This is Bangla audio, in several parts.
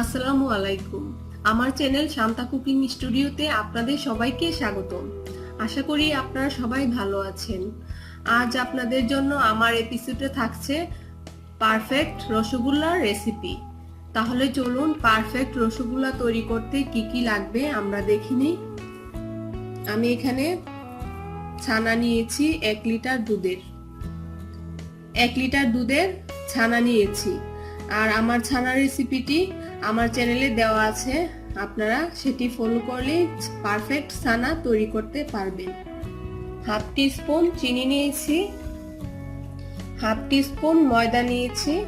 আসসালামু আলাইকুম। আমার চ্যানেল শান্তা কুকিং স্টুডিওতে আপনাদের সবাইকে স্বাগতম। আশা করি আপনারা সবাই ভালো আছেন। আজ আপনাদের জন্য আমার এপিসোডে থাকছে পারফেক্ট রসগোল্লার রেসিপি তাহলে চলুন পারফেক্ট রসগোল্লা তৈরি করতে কি কি লাগবে আমরা দেখি নিই। আমি এখানে ছানা নিয়েছি এক লিটার দুধের। এক লিটার দুধের ছানা নিয়েছি। আর আমার ছানা রেসিপিটি আমার চ্যানেলে দেওয়া আছে। আপনারা সেটি ফলো করলে পারফেক্ট সানা তৈরি করতে পারবেন। হাফ স্পুন চিনি নিয়েছি। হাফ স্পুন ময়দা নিয়েছি।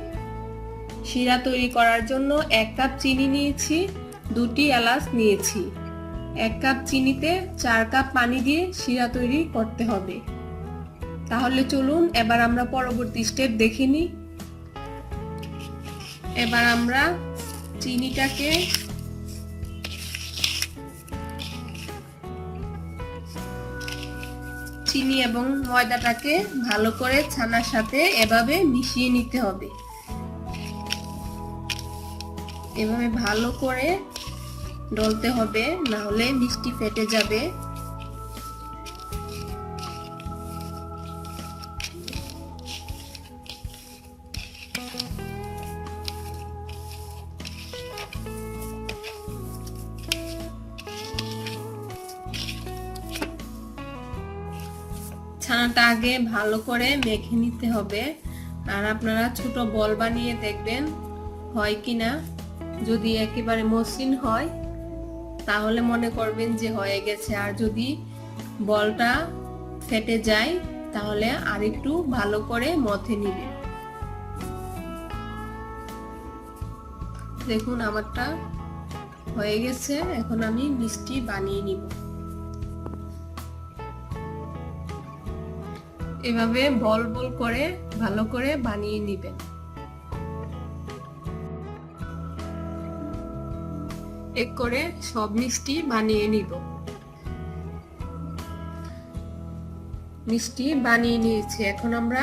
শিরা তৈরি করার জন্য এক কাপ চিনি নিয়েছি। দুটি এলাচ নিয়েছি। এক কাপ চিনিতে চার কাপ পানি দিয়ে শিরা তৈরি করতে হবে। তাহলে চলুন, এবার আমরা পরবর্তী স্টেপ দেখে এবার আমরা চিনিটাকে চিনি এবং ময়দাটাকে ভালো করে ছানার সাথে এভাবে মিশিয়ে নিতে হবে। এভাবে ভালো করে ডলতে হবে না হলে মিষ্টি ফেটে যাবে। ছানাটা আগে ভালো করে মেখে নিতে হবে। আর আপনারা ছোট বল বানিয়ে দেখবেন, হয় কি না যদি একেবারে মসৃণ হয়, তাহলে মনে করবেন যে হয়ে গেছে। আর যদি বলটা ফেটে যায়, তাহলে আর একটু ভালো করে মথে নিবেন। দেখুন, আমারটা হয়ে গেছে। এখন আমি মিষ্টি বানিয়ে নিব। এভাবে বল বল করে ভালো করে বানিয়ে নিবেন। এক করে সব মিষ্টি বানিয়ে নিব। মিষ্টি বানিয়ে নিয়েছি। এখন আমরা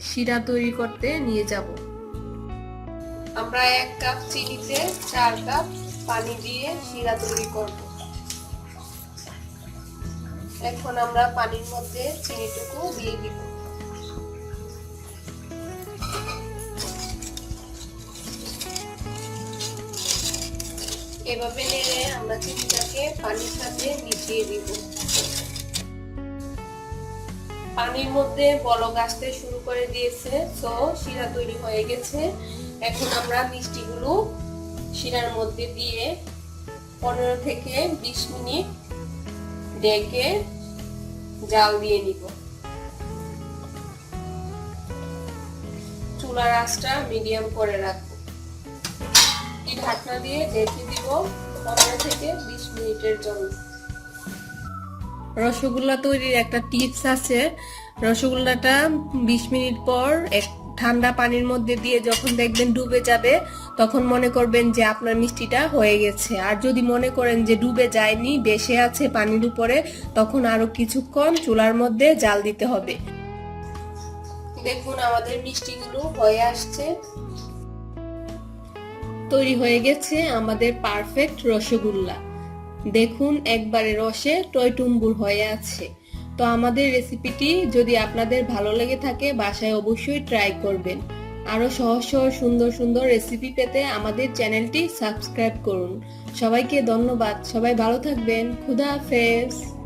শিরা তৈরি করতে নিয়ে যাব। আমরা এক কাপ চিনিতে চার কাপ পানি দিয়ে শিরা তৈরি করব। এখন আমরা পানির মধ্যে চিনিটুকু দিয়ে দিব। এভাবে নেড়ে আমরা চিনিটাকে পানির সাথে মিশিয়ে দিব। পানির মধ্যে বলক আসতে শুরু করে দিয়েছে, তো শিরা তৈরি হয়ে গেছে। এখন আমরা মিষ্টিগুলো শিরার মধ্যে দিয়ে পনেরো থেকে বিশ মিনিট ডেকে জাল দিয়ে নিব। চুলার আঁচটা মিডিয়াম করে রাখব। এই ঢাকনা দিয়ে ঢেকে দিব পনেরো থেকে বিশ মিনিটের জন্য। রসগোল্লা তৈরির একটা টিপস আছে। রসগোল্লাটা বিশ মিনিট পর এক ঠান্ডা পানির মধ্যে দিয়ে যখন দেখবেন ডুবে যাবে, তখন মনে করবেন যে আপনার মিষ্টিটা হয়ে গেছে। আর যদি মনে করেন যে ডুবে যায়নি, বেশে আছে পানির উপরে, তখন আরও কিছুক্ষণ চুলার মধ্যে জাল দিতে হবে। দেখুন আমাদের মিষ্টিগুলো হয়ে আসছে। তৈরি হয়ে গেছে আমাদের পারফেক্ট রসগোল্লা। দেখুন একবারে রসে টয়টুম্বুর হয়ে আছে। তো আমাদের রেসিপিটি যদি আপনাদের ভালো লেগে থাকে, বাসায় অবশ্যই ট্রাই করবেন। আরও সহজ সহজ, সুন্দর সুন্দর রেসিপি পেতে আমাদের চ্যানেলটি সাবস্ক্রাইব করুন। সবাইকে ধন্যবাদ। সবাই ভালো থাকবেন। খুদা হাফেজ।